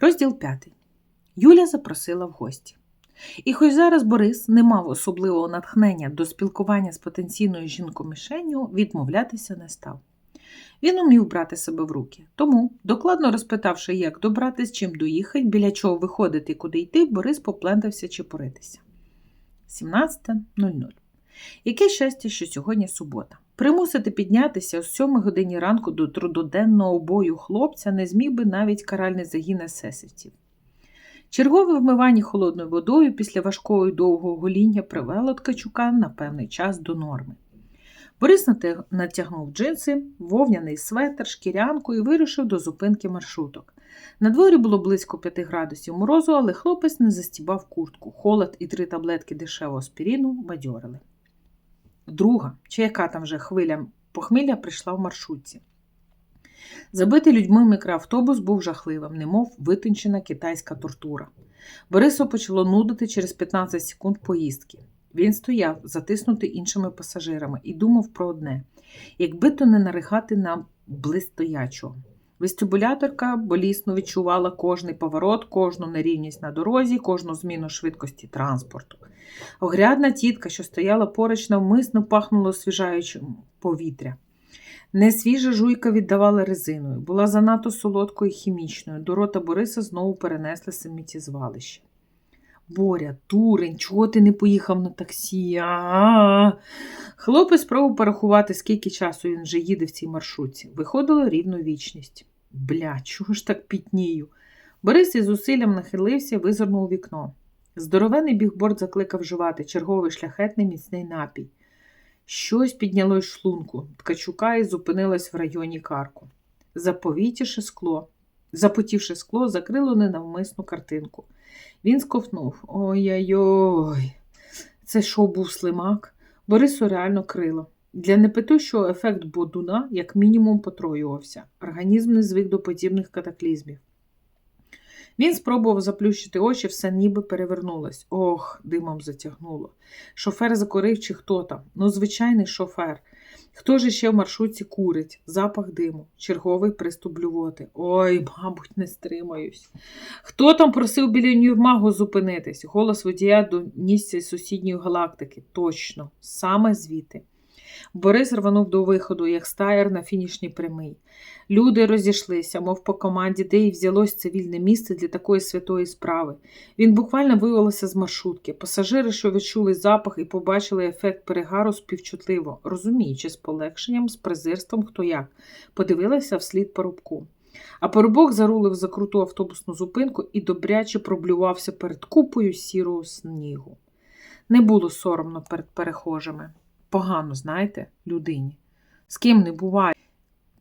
Розділ 5. Юля запросила в гості. І хоч зараз Борис не мав особливого натхнення до спілкування з потенційною жінкомішенню, відмовлятися не став. Він умів брати себе в руки. Тому, докладно розпитавши, як добратись, чим доїхати, біля чого виходити і куди йти, Борис поплентався чепуритися. 17.00. Яке щастя, що сьогодні субота. Примусити піднятися о 7 годині ранку до трудоденного бою хлопця не зміг би навіть каральний загін есесівців. Чергове вмивання холодною водою після важкого і довгого гоління привело ткачука на певний час до норми. Борис натягнув джинси, вовняний светр, шкірянку і вирушив до зупинки маршруток. На дворі було близько 5 градусів морозу, але хлопець не застібав куртку. Холод і три таблетки дешевого аспіріну бадьорили. Друга, чи яка там вже хвиля похмілля прийшла в маршрутці. Забитий людьми мікроавтобус був жахливим, немов витончена китайська тортура. Борису почало нудити через 15 секунд поїздки. Він стояв, затиснутий іншими пасажирами, і думав про одне: якби то не нарихати на близстоячого. Вестибуляторка болісно відчувала кожний поворот, кожну нерівність на дорозі, кожну зміну швидкості транспорту. Огрядна тітка, що стояла поруч, навмисно пахнула освіжаючим повітря. Несвіжа жуйка віддавала резиною, була занадто солодкою і хімічною. До рота Бориса знову перенесли сміттєзвалище. Боря, дурень, чого ти не поїхав на таксі? А-а-а. Хлопець спробував порахувати, скільки часу він вже їде в цій маршрутці. Виходило рівно вічність. Бля, чого ж так пітнію? Борис із зусиллям нахилився, визирнув у вікно. Здоровений бігборд закликав вживати черговий шляхетний міцний напій. Щось піднялось в шлунку. Ткачука і зупинилась в районі карку. Заповітіше скло. Запотівши скло, закрило ненавмисну картинку. Він сковтнув. Ой-ой-ой. Це що був слимак? Борису реально крило. Для непитущого ефект бодуна як мінімум потроювався. Організм не звик до подібних катаклізмів. Він спробував заплющити очі, все ніби перевернулось. Ох, димом затягнуло. Шофер закурив чи хто там? Ну, звичайний шофер. Хто ж іще в маршрутці курить? Запах диму, черговий приступ блювоти. Ой, мабуть, не стримаюсь. Хто там просив біля Нюрмагу зупинитись? Голос водія донісся з сусідньої галактики. Точно, саме звідти. Борис рванув до виходу, як стаєр на фінішній прямий. Люди розійшлися, мов по команді, де й взялось цивільне місце для такої святої справи. Він буквально вивалився з маршрутки. Пасажири, що відчули запах і побачили ефект перегару співчутливо, розуміючи з полегшенням, з презирством, хто як, подивилися вслід парубку. А парубок зарулив за круту автобусну зупинку і добряче проблювався перед купою сірого снігу. Не було соромно перед перехожими. Погано, знаєте, людині. З ким не буває.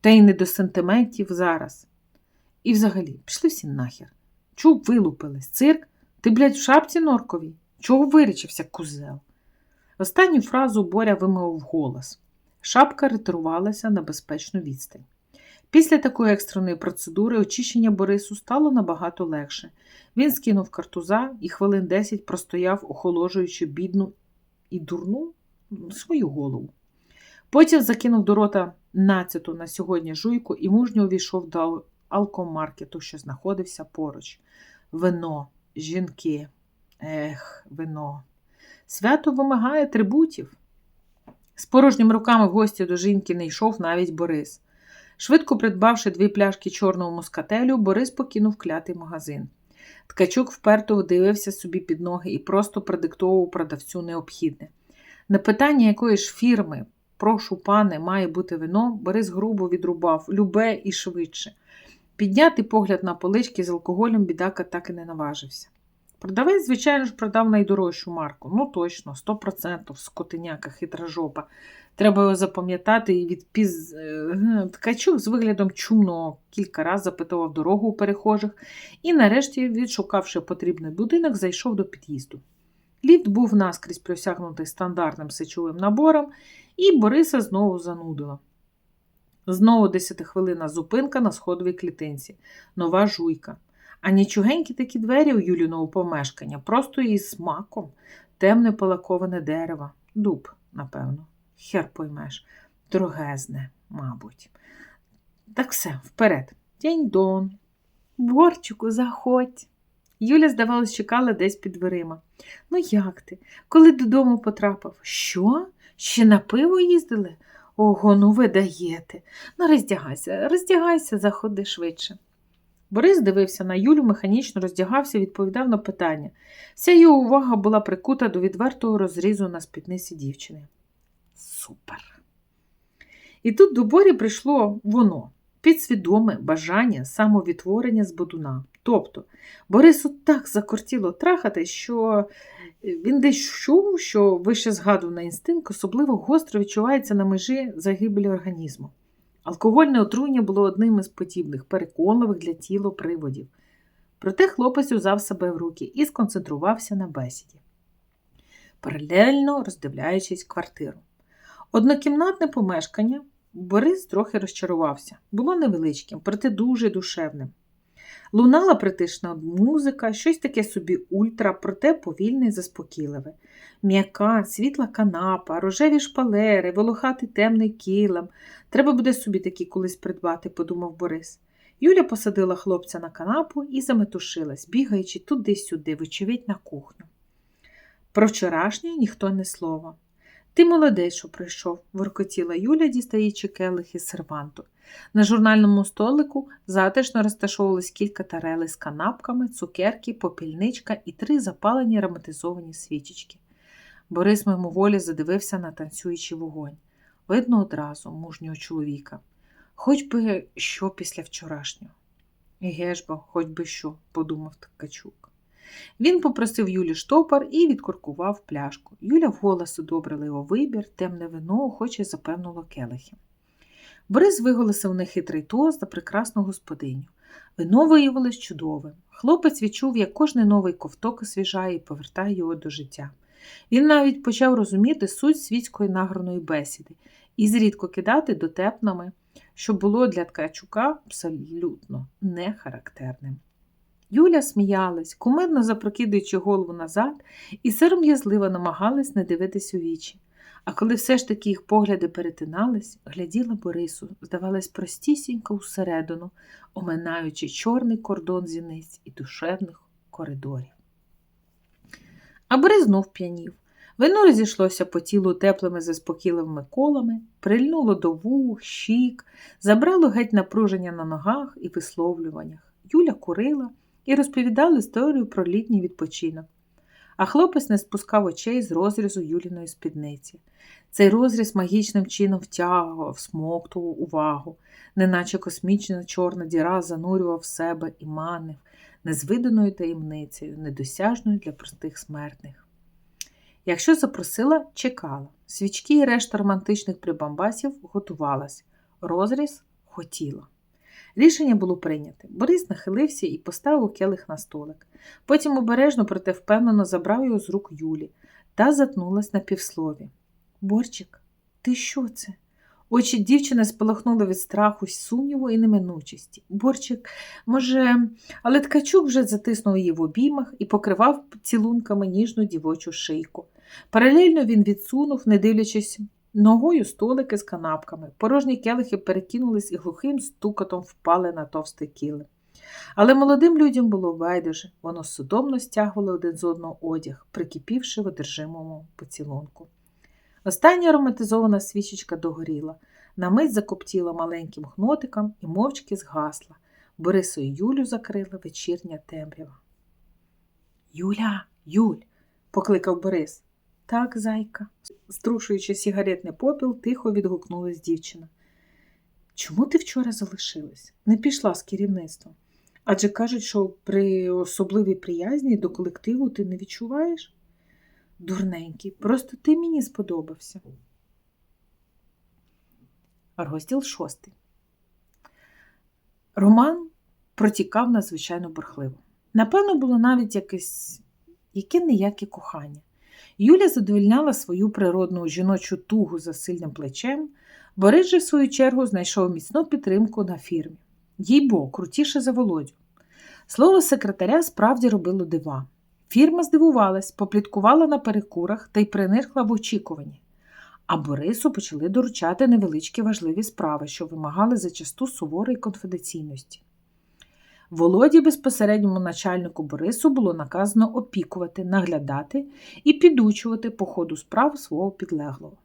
Та й не до сентиментів зараз. І взагалі, пішли всі нахер. Чого вилупились? Цирк? Ти, блядь, в шапці норковій? Чого вирічився, кузел? Останню фразу Боря вимовив голос. Шапка ретирувалася на безпечну відстань. Після такої екстреної процедури очищення Борису стало набагато легше. Він скинув картуза і хвилин десять простояв, охолоджуючи бідну і дурну свою голову. Потім закинув до рота нацяту на сьогодні жуйку і мужньо увійшов до алкомаркету, що знаходився поруч. Вино, жінки, ех, вино. Свято вимагає трибутів. З порожніми руками в гості до жінки не йшов навіть Борис. Швидко придбавши дві пляшки чорного мускателю, Борис покинув клятий магазин. Ткачук вперто дивився собі під ноги і просто продиктовував продавцю необхідне. На питання якої ж фірми, прошу пане, має бути вино, Борис грубо відрубав любе і швидше. Підняти погляд на полички з алкоголем бідака так і не наважився. Продавець, звичайно ж, продав найдорожчу марку. Ну точно, 100% скотиняка, хитра жопа. Треба його запам'ятати і відпіз. е, Ткачук з виглядом чумного кілька разів запитував дорогу у перехожих і, нарешті, відшукавши потрібний будинок, зайшов до під'їзду. Ліфт був наскрізь просягнутий стандартним сечовим набором, і Бориса знову занудила. Знову десятихвилинна зупинка на сходовій клітинці, нова жуйка. А нічогенькі такі двері у Юліного помешкання, просто із смаком, темне полаковане дерево, дуб, напевно, хер поймеш, дорогезне, мабуть. Так все, вперед. День-дон. Борчику, заходь. Юля, здавалось, чекала десь під дверима. Ну, як ти? Коли додому потрапив? Що? Ще на пиво їздили? Ого, ну ви даєте. Ну, роздягайся, роздягайся, заходи швидше. Борис дивився на Юлю, механічно роздягався, відповідав на питання. Вся його увага була прикута до відвертого розрізу на спідниці дівчини. Супер. І тут до Борі прийшло воно підсвідоме бажання самовідтворення з бодуна. Тобто Борису так закортіло трахати, що він десь чув, що вище згадуваний інстинкт особливо гостро відчувається на межі загибелі організму. Алкогольне отруєння було одним із подібних, переконливих для тіла приводів. Проте хлопець узяв себе в руки і сконцентрувався на бесіді, паралельно роздивляючись квартиру. Однокімнатне помешкання Борис трохи розчарувався. Було невеличким, проте дуже душевним. Лунала притишна музика, щось таке собі ультра, проте повільне і заспокійливе. М'яка, світла канапа, рожеві шпалери, волохатий темний килим. Треба буде собі такі колись придбати, подумав Борис. Юля посадила хлопця на канапу і заметушилась, бігаючи туди-сюди, вочевидь, на кухню. Про вчорашнє ніхто не слова. Ти молодець, що прийшов, воркотіла Юля, дістаючи келих із серванту. На журнальному столику затишно розташовувались кілька тарелей з канапками, цукерки, попільничка і три запалені ароматизовані свічечки. Борис мимоволі задивився на танцюючий вогонь. Видно одразу мужнього чоловіка. Хоч би що після вчорашнього. Еге ж бо, хоч би що, подумав Ткачук. Він попросив Юлі штопор і відкуркував пляшку. Юля вголос одобрила його вибір, темне вино, хоч і запевнуло келихи. Борис виголосив нехитрий тост за прекрасну господиню. Вино виявилось чудовим. Хлопець відчув, як кожний новий ковток освіжає і повертає його до життя. Він навіть почав розуміти суть світської награної бесіди і зрідко кидати дотепними, що було для Ткачука абсолютно нехарактерним. Юля сміялась, кумедно запрокидуючи голову назад, і сором'язливо намагалась не дивитись у вічі. А коли все ж таки їх погляди перетинались, гляділа Борису, здавалось, простісінько усередину, оминаючи чорний кордон зіниць і душевних коридорів. А Борис знов п'янів. Вино розійшлося по тілу теплими заспокійливими колами, прильнуло до вух, щік, забрало геть напруження на ногах і висловлюваннях. Юля курила і розповідала історію про літній відпочинок. А хлопець не спускав очей з розрізу Юліної спідниці. Цей розріз магічним чином втягував, смоктував увагу, неначе космічна чорна діра занурював себе і манив, незвиданою таємницею, недосяжною для простих смертних. Якщо запросила, чекала. Свічки і решта романтичних прибамбасів готувалась. Розріз хотіла. Рішення було прийняте. Борис нахилився і поставив келих на столик. Потім обережно, проте впевнено забрав його з рук Юлі та затнулась на півслові. Борчик, ти що це? Очі дівчини спалахнули від страху, сумніву і неминучості. Борчик, може, але ткачук вже затиснув її в обіймах і покривав цілунками ніжну дівочу шийку. Паралельно він відсунув, не дивлячись ногою столики з канапками. Порожні келихи перекинулись і глухим стукотом впали на товстий килим. Але молодим людям було байдуже, воно судомно стягувало один з одного одяг, прикипівши в одержимому поцілунку. Остання ароматизована свічечка догоріла, на мить закоптіла маленьким гнотиком і мовчки згасла. Борису і Юлю закрила вечірня темрява. Юля, Юль, покликав Борис. Так, зайка, струшуючи сігаретний попіл, тихо відгукнулась дівчина. Чому ти вчора залишилась? Не пішла з керівництвом. Адже кажуть, що при особливій приязні до колективу ти не відчуваєш? Дурненький, просто ти мені сподобався. Розділ шостий. Роман протікав надзвичайно бурхливо. Напевно, було навіть якесь яке ніяке кохання. Юля задовільняла свою природну жіночу тугу за сильним плечем, Борис же, в свою чергу, знайшов міцну підтримку на фірмі. Їй бо, крутіше за володю. Слово секретаря справді робило дива. Фірма здивувалась, попліткувала на перекурах та й принирхла в очікуванні. А Борису почали доручати невеличкі важливі справи, що вимагали зачасту суворої конфіденційності. Володі безпосередньому начальнику Борису було наказано опікувати, наглядати і підучувати по ходу справ свого підлеглого.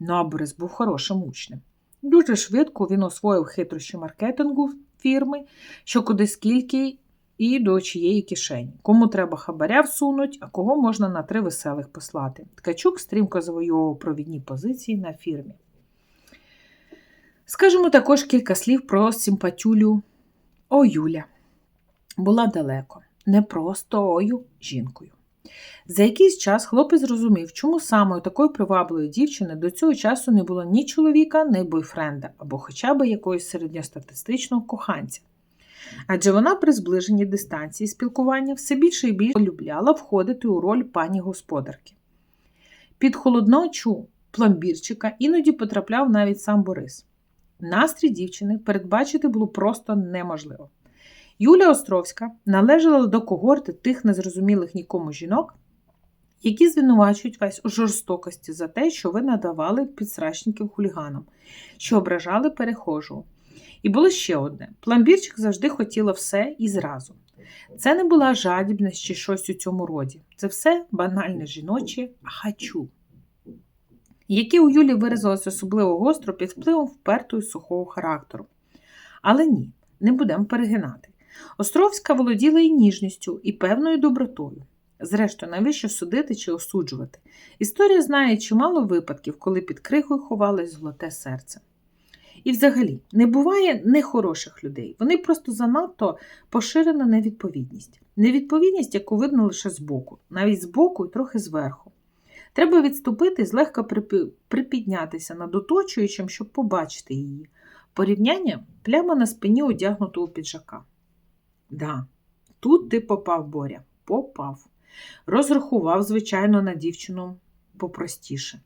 Ну а Борис був хорошим учнем. Дуже швидко він освоїв хитрощі маркетингу фірми, що куди скільки і до чиєї кишені. Кому треба хабаря всунуть, а кого можна на три веселих послати. Ткачук стрімко завоював провідні позиції на фірмі. Скажемо також кілька слів про симпатюлю О Юля. Була далеко, не просто ою жінкою. За якийсь час хлопець зрозумів, чому саме у такої привабливої дівчини до цього часу не було ні чоловіка, ні бойфренда або хоча б якогось середньостатистичного коханця. Адже вона при зближенні дистанції спілкування все більше і більше полюбляла входити у роль пані господарки. Під холодночу пломбірчика іноді потрапляв навіть сам Борис. Настрій дівчини передбачити було просто неможливо. Юля Островська належала до когорти тих незрозумілих нікому жінок, які звинувачують вас у жорстокості за те, що ви надавали підсрачників хуліганам, що ображали перехожого. І було ще одне: пломбірчик завжди хотіла все і зразу. Це не була жадібність чи щось у цьому роді. Це все банальне жіноче «хочу», яке у Юлі виразилось особливо гостро під впливом впертого і сухого характеру. Але ні, не будемо перегинати. Островська володіла і ніжністю, і певною добротою. Зрештою, навіщо судити чи осуджувати? Історія знає чимало випадків, коли під крихою ховалось золоте серце. І взагалі, не буває нехороших людей. Вони просто занадто поширена невідповідність. Невідповідність, яку видно лише збоку, навіть збоку і трохи зверху. Треба відступити, злегка припіднятися над оточуючим, щоб побачити її. Порівняння пляма на спині одягнутого піджака. Да, тут ти попав, Боря, попав. Розрахував, звичайно, на дівчину попростіше.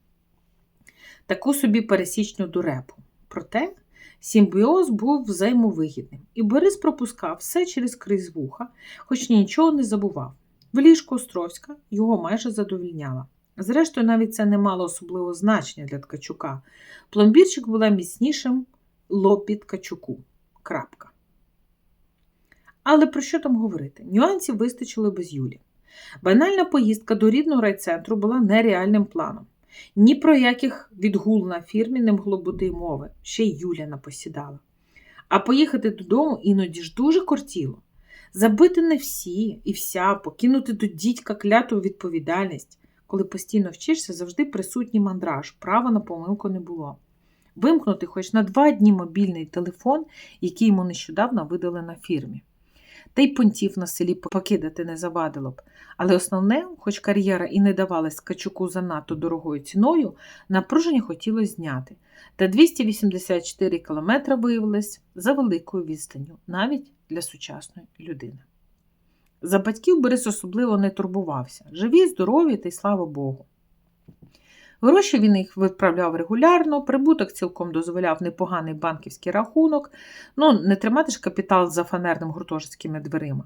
Таку собі пересічну дурепу. Проте симбіоз був взаємовигідним, і Борис пропускав все через крізь вуха, хоч нічого не забував. В ліжку Островська його майже задовільняла. Зрештою, навіть це не мало особливого значення для Ткачука. Пломбірчик була міцнішим лобі Ткачуку. Крапка. Але про що там говорити? Нюансів вистачило без Юлі. Банальна поїздка до рідного райцентру була нереальним планом. Ні про яких відгул на фірмі не могло бути й мови, ще й Юля напосідала. А поїхати додому іноді ж дуже кортіло. Забити не всі і вся, покинути до дідька кляту відповідальність. Коли постійно вчишся, завжди присутній мандраж, права на помилку не було. Вимкнути хоч на два дні мобільний телефон, який йому нещодавно видали на фірмі та й понтів на селі покидати не завадило б. Але основне, хоч кар'єра і не давалась Качуку занадто дорогою ціною, напруження хотілося зняти. Та 284 кілометри виявилось за великою відстанню, навіть для сучасної людини. За батьків Борис особливо не турбувався. Живі, здорові та й слава Богу. Гроші він їх відправляв регулярно, прибуток цілком дозволяв непоганий банківський рахунок, ну не тримати ж капітал за фанерним гуртожитськими дверима.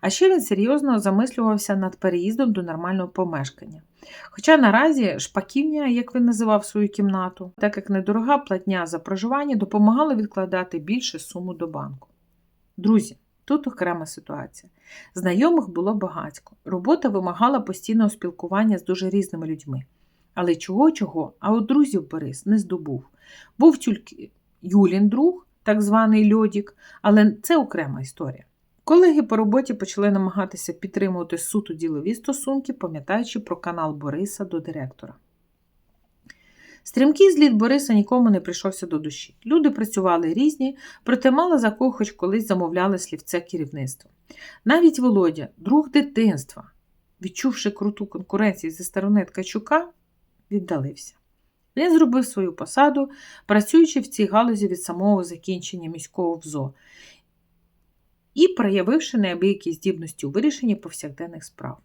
А ще він серйозно замислювався над переїздом до нормального помешкання. Хоча наразі шпаківня, як він називав свою кімнату, так як недорога платня за проживання допомагала відкладати більше суму до банку. Друзі, тут окрема ситуація. Знайомих було багатько. Робота вимагала постійного спілкування з дуже різними людьми. Але чого чого, а от друзів Борис не здобув. Був тільки Юлін друг, так званий Льодік, але це окрема історія. Колеги по роботі почали намагатися підтримувати суто ділові стосунки, пам'ятаючи про канал Бориса до директора. Стрімкий зліт Бориса нікому не прийшовся до душі. Люди працювали різні, проте мало за кого хоч колись замовляли слівце керівництва. Навіть Володя, друг дитинства, відчувши круту конкуренцію зі сторони Ткачука, віддалився. Він зробив свою посаду, працюючи в цій галузі від самого закінчення міського ВЗО і проявивши неабиякі здібності у вирішенні повсякденних справ.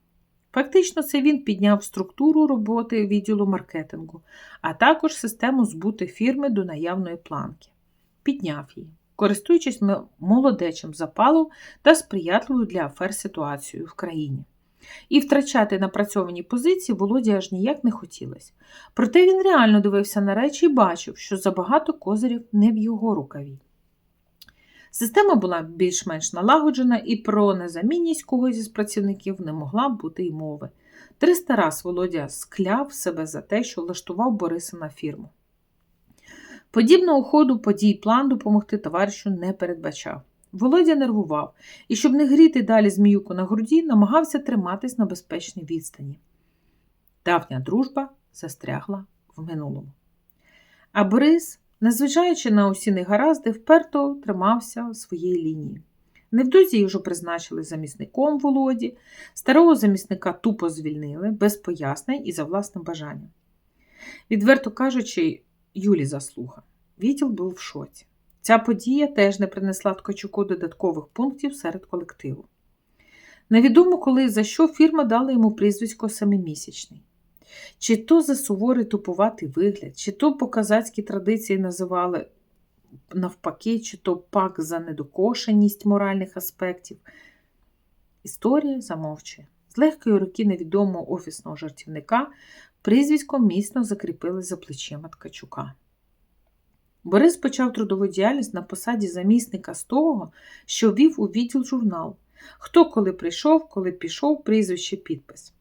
Фактично, це він підняв структуру роботи відділу маркетингу, а також систему збути фірми до наявної планки. Підняв її, користуючись молодечим запалом та сприятливою для афер ситуацією в країні. І втрачати напрацьовані позиції Володі аж ніяк не хотілося. Проте він реально дивився на речі і бачив, що забагато козирів не в його рукаві. Система була більш-менш налагоджена, і про незамінність когось із працівників не могла бути й мови. Триста раз Володя скляв себе за те, що влаштував Бориса на фірму. Подібного ходу подій план допомогти товаришу не передбачав. Володя нервував і, щоб не гріти далі зміюку на груді, намагався триматись на безпечній відстані. Давня дружба застрягла в минулому. А Борис, незважаючи на усі негаразди, вперто тримався своєї лінії. Невдовзі його призначили замісником Володі, старого замісника тупо звільнили, без пояснень і за власним бажанням. Відверто кажучи, Юлі заслуга. Відділ був в шоці. Ця подія теж не принесла Ткачуку додаткових пунктів серед колективу. Невідомо, коли за що фірма дала йому прізвисько семимісячний. Чи то за суворий тупуватий вигляд, чи то по казацькій традиції називали навпаки, чи то пак за недокошеність моральних аспектів. Історія замовчує. З легкої руки невідомого офісного жартівника прізвисько міцно закріпили за плечима Ткачука. Борис почав трудову діяльність на посаді замісника з того, що вів у відділ журнал. Хто коли прийшов, коли пішов, прізвище підпис.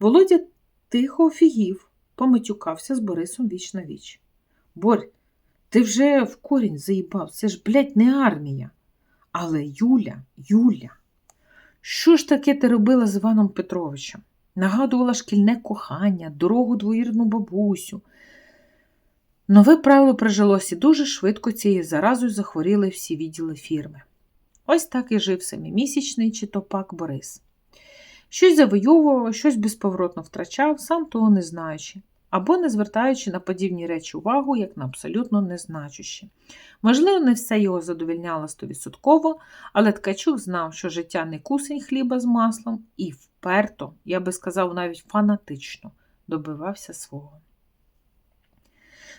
Володя тихо офігів, помитюкався з Борисом віч на віч. Борь, ти вже в корінь заїбав, це ж, блядь, не армія. Але Юля, Юля, що ж таке ти робила з Іваном Петровичем? Нагадувала шкільне кохання, дорогу двоюрідну бабусю. Нове правило прижилось і дуже швидко цією заразою захворіли всі відділи фірми. Ось так і жив семимісячний читопак Борис. Щось завойовував, щось безповоротно втрачав, сам того не знаючи, або не звертаючи на подібні речі увагу, як на абсолютно незначущі. Можливо, не все його задовільняло стовідсотково, але Ткачук знав, що життя не кусень хліба з маслом, і вперто, я би сказав, навіть фанатично добивався свого.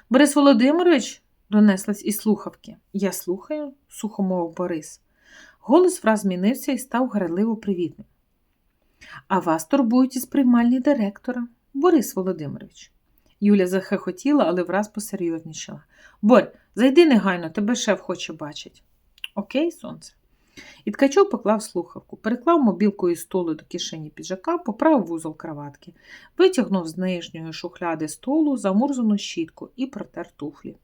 Борис Володимирович, донеслась із слухавки. Я слухаю, сухо мовив Борис. Голос враз змінився і став градливо привітним. А вас турбують із приймальні директора, Борис Володимирович. Юля захихотіла, але враз посерйознішала. Борь, зайди негайно, тебе шеф хоче бачить. Окей, сонце. І Ткачов поклав слухавку, переклав мобілку із столу до кишені піджака, поправив вузол краватки, витягнув з нижньої шухляди столу замурзану щітку і протер туфлі.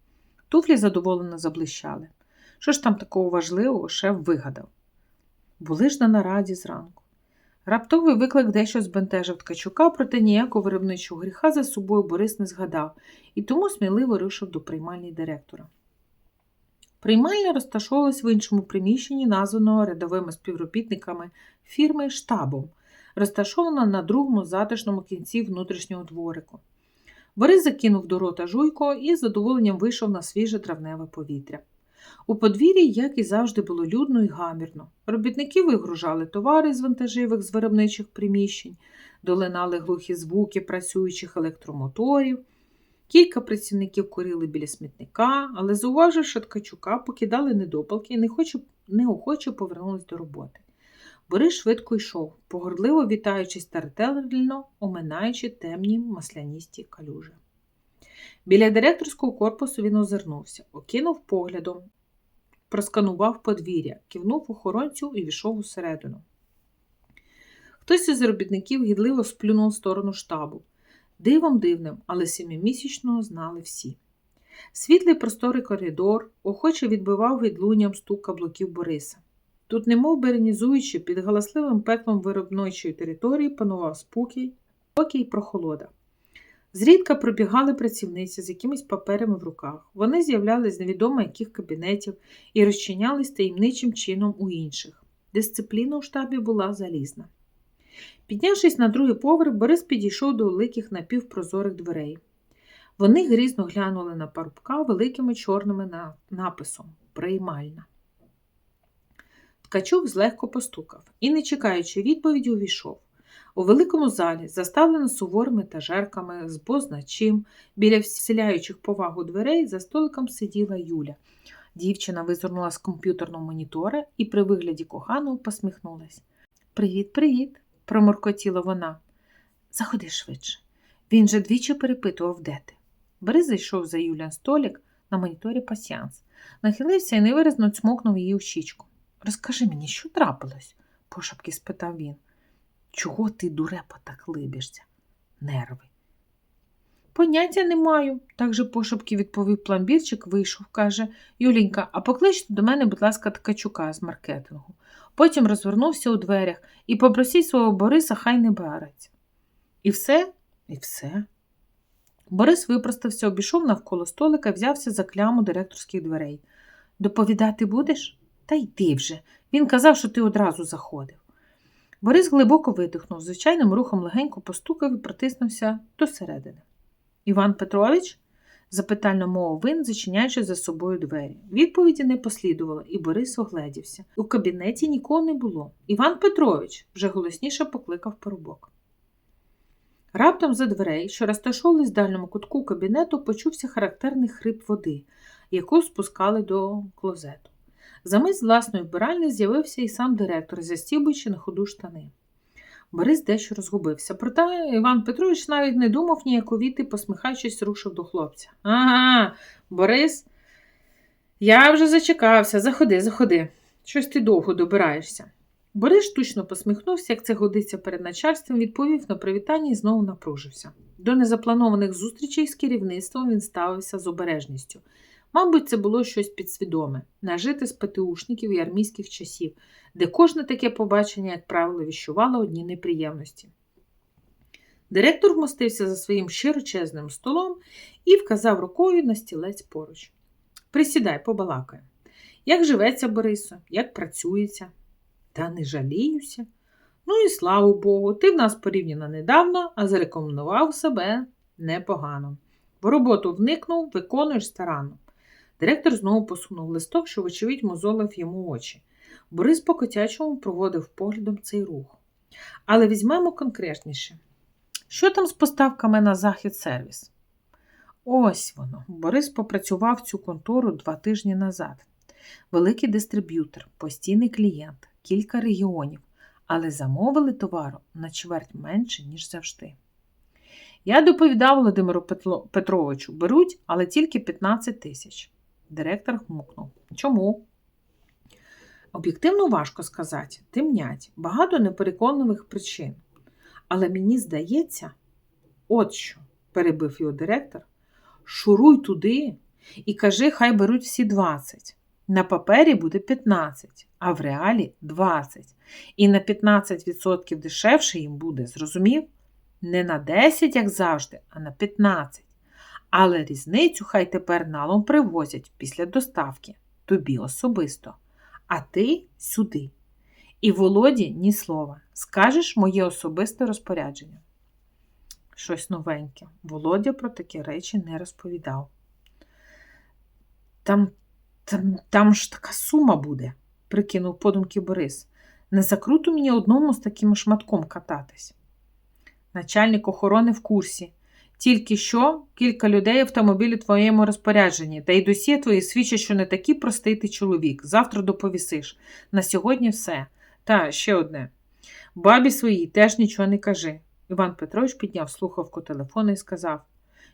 Туфлі задоволено заблищали. Що ж там такого важливого шеф вигадав? Були ж на нараді зранку. Раптовий виклик дещо збентежив Ткачука, проте ніякого виробничого гріха за собою Борис не згадав і тому сміливо рушив до приймальні директора. Приймальня розташовувалась в іншому приміщенні, названого рядовими співробітниками фірми штабом, розташована на другому затишному кінці внутрішнього дворику. Борис закинув до рота жуйко і з задоволенням вийшов на свіже травневе повітря. У подвір'ї, як і завжди, було людно і гамірно. Робітники вигружали товари з вантаживих з виробничих приміщень, долинали глухі звуки працюючих електромоторів. Кілька працівників курили біля смітника, але, зауваживши Ткачука, покидали недопалки і неохоче повернулись до роботи. Борис швидко йшов, погорливо вітаючись та ретельно оминаючи темні масляністі калюжі. Біля директорського корпусу він озирнувся, окинув поглядом, просканував подвір'я, кивнув охоронцю і війшов усередину. Хтось із робітників гідливо сплюнув в сторону штабу. Дивом дивним, але сімимісячного знали всі. Світлий просторий коридор охоче відбивав відлунням стук каблуків Бориса. Тут, немов беренізуючи, під галасливим пеклом виробничої території панував спокій, спокій прохолода. Зрідка пробігали працівниці з якимись паперами в руках. Вони з'являлись з невідомо яких кабінетів і розчинялись таємничим чином у інших. Дисципліна у штабі була залізна. Піднявшись на другий поверх, Борис підійшов до великих напівпрозорих дверей. Вони грізно глянули на парубка великими чорними написом Приймальна. Ткачук злегко постукав і, не чекаючи відповіді, увійшов. У великому залі, заставлено суворими тажерками з позначим, біля вселяючих повагу дверей, за столиком сиділа Юля. Дівчина визирнула з комп'ютерного монітора і при вигляді коханого посміхнулась. Привіт, привіт, проморкотіла вона. Заходи швидше. Він же двічі перепитував, де ти. Борис зайшов за Юлян столик на моніторі пасіанс. нахилився і невиразно цмокнув її в щічку. Розкажи мені, що трапилось? пошепки спитав він. Чого ти, дурепа, так либишся? Нерви. Поняття не маю, так же пошепки відповів пломбірчик, вийшов, каже Юлінька, а покличте до мене, будь ласка, ткачука з маркетингу. Потім розвернувся у дверях і попросіть свого Бориса, хай не бариться. І все, і все. Борис випростався, обійшов навколо столика, взявся за кляму директорських дверей. Доповідати будеш? Та йди вже. Він казав, що ти одразу заходив. Борис глибоко видихнув, звичайним рухом легенько постукав і протиснувся до середини. Іван Петрович? запитально мовив він, зачиняючи за собою двері. Відповіді не послідувало, і Борис огледівся. У кабінеті нікого не було. Іван Петрович вже голосніше покликав поробок. Раптом за дверей, що розташовувались в дальньому кутку кабінету, почувся характерний хрип води, яку спускали до клозету. Замить з власної вбиральні з'явився і сам директор, застібуючи на ходу штани. Борис дещо розгубився, проте Іван Петрович навіть не думав ніяковіти, посміхаючись, рушив до хлопця. Ага, Борис, я вже зачекався, заходи, заходи. Щось ти довго добираєшся. Борис штучно посміхнувся, як це годиться перед начальством, відповів на привітання і знову напружився. До незапланованих зустрічей з керівництвом він ставився з обережністю. Мабуть, це було щось підсвідоме, нажите з ПТУшників і армійських часів, де кожне таке побачення, як правило, віщувало одні неприємності. Директор вмостився за своїм широчезним столом і вказав рукою на стілець поруч. Присідай, побалакай. Як живеться, Борисо, як працюється? Та не жаліюся. Ну і слава Богу, ти в нас порівняно недавно, а зарекомендував себе непогано. В роботу вникнув, виконуєш старанно. Директор знову посунув листок, що, вочевидь, мозолив йому очі. Борис по котячому проводив поглядом цей рух. Але візьмемо конкретніше. Що там з поставками на захід сервіс? Ось воно. Борис попрацював цю контору два тижні назад. Великий дистриб'ютор, постійний клієнт, кілька регіонів, але замовили товару на чверть менше, ніж завжди. Я доповідав Володимиру Петровичу, беруть, але тільки 15 тисяч. Директор хмукнув. Чому? Об'єктивно важко сказати, темнять, багато непереконливих причин. Але мені здається, от що, перебив його директор, шуруй туди і кажи, хай беруть всі 20. На папері буде 15, а в реалі 20. І на 15% дешевше їм буде, зрозумів? Не на 10, як завжди, а на 15. Але різницю хай тепер налом привозять після доставки, тобі особисто. А ти сюди. І Володі ні слова. Скажеш моє особисте розпорядження. Щось новеньке. Володя про такі речі не розповідав. Там, там, там ж така сума буде, прикинув подумки Борис. Не закруту мені одному з таким шматком кататись. Начальник охорони в курсі. Тільки що кілька людей автомобілі твоєму розпорядженні, та й досі твої свідчать, що не такий простий ти чоловік. Завтра доповісиш. На сьогодні все. Та ще одне. Бабі своїй теж нічого не кажи. Іван Петрович підняв слухавку телефону і сказав: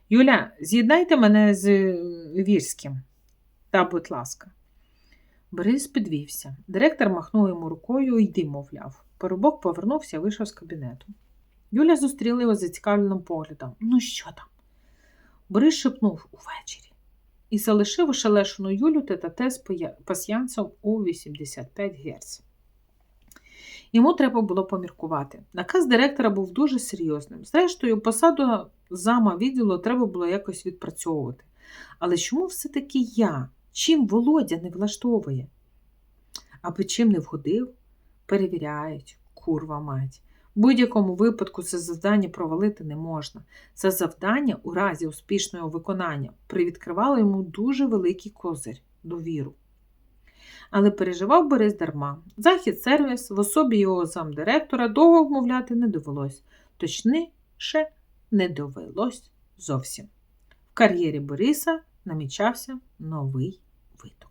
Юля, з'єднайте мене з е, Вірським. Та, будь ласка. Борис підвівся. Директор махнув йому рукою йди, мовляв. Поробок повернувся вийшов з кабінету. Юля зустріла його зацікавленим поглядом. Ну, що там? Борис шепнув увечері і залишив ошелешену Юлю тета з пасьянцем у 85 Гц. Йому треба було поміркувати. Наказ директора був дуже серйозним. Зрештою, посаду зама відділу треба було якось відпрацьовувати. Але чому все-таки я? Чим Володя не влаштовує? Аби чим не вгодив, перевіряють, курва мать. В будь-якому випадку це завдання провалити не можна. Це завдання у разі успішного виконання привідкривало йому дуже великий козир довіру. Але переживав Борис дарма. Захід сервіс в особі його замдиректора довго вмовляти не довелось, точніше, не довелось зовсім. В кар'єрі Бориса намічався новий виток.